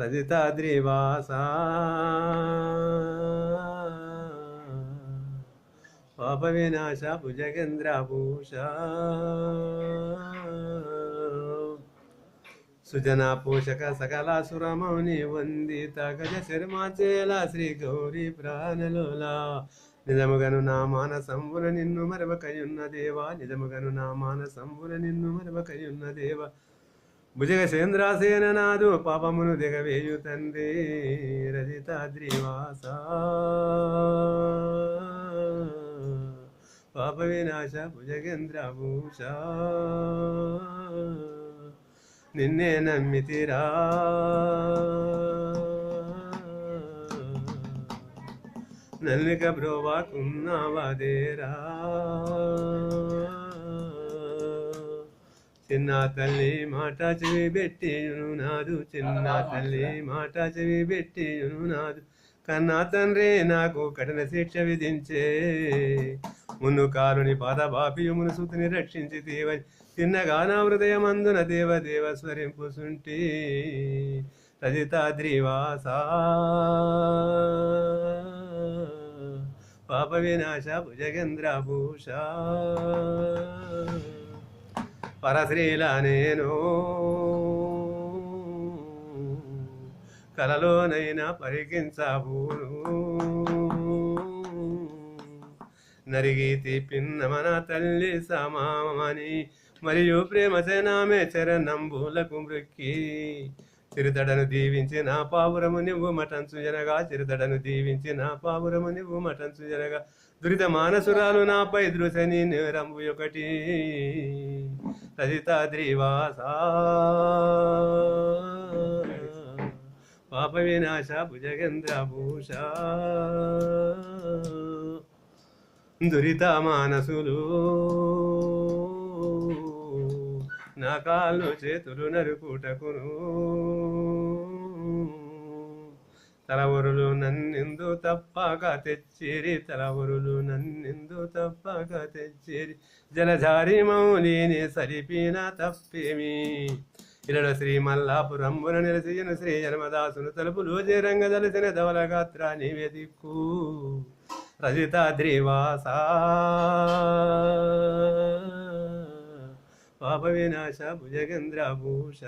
రజితాద్రివాస పాప వినాశ భుజగేంద్రభూష సుజనా పోషక సకల సురమౌని వందిత గజ శర్మాచేల శ్రీ గౌరీ ప్రాణలోలా. నిజముగను నా మానసంబున నిన్ను మరవకయున్న దేవా. నిజముగను నా మానసంబున నిన్ను మరవకయున్న దేవా. భుజగసేంద్రాసేన నాదు పాపమును దిగవేయు తండ్రి రజితాద్రివాస పాప వినాశ భుజగేంద్రభూష. నిన్నే నమ్మితిరా. నల్లిక బ్రోవాకున్నావాదేరా చిన్న తల్లి మాట చెవి పెట్టి నాదు చిన్న తల్లి మాట చెవి పెట్టి నాదు. కన్నా తండ్రి నాకు కఠిన శిక్ష విధించే. మును కారుని పాద బాపియమును సూతిని రక్షించి దేవని చిన్నగా నా హృదయమందున దేవ దేవ స్వరింపు సుంటి రజితాద్రివాస పాప వినాశ భుజగేంద్రభూష. పరశ్రీల నేను కలలోనైనా పరికించబూను. నరిగి పిన్నమన తల్లి సమామని మరియు ప్రేమ సేనామే చరణంబులకు మృక్కి. చిరుతడను దీవించి నా పావురము నువ్వు మటంచు జనగా చిరుతడను దీవించి నా పావురము నువ్వు మటంచు జనగా దురిత మానసురాలు నాపై దృశని నేరంబు ఒకటి. రజితాద్రివాస పాప వినాశ భుజగేంద్ర భూష. దురిత మానసులు. నా కాళ్ళు చేతులు నరుకుటకును. తలవరులు నన్నెందు తప్పక తెచ్చిరి తలవరులు నన్నెందు తప్పక తెచ్చిరి. జలధారి మౌలిని సరిపిన తప్పేమి? ఇరడ శ్రీ మల్లాపురంబున నిలసిన శ్రీ జన్మదాసును తలుపులు జరంగ దలసిన ధవల గాత్ర నివేదిక్కు రజితాద్రివాసా పాప వినాశ భుజగేంద్ర భూష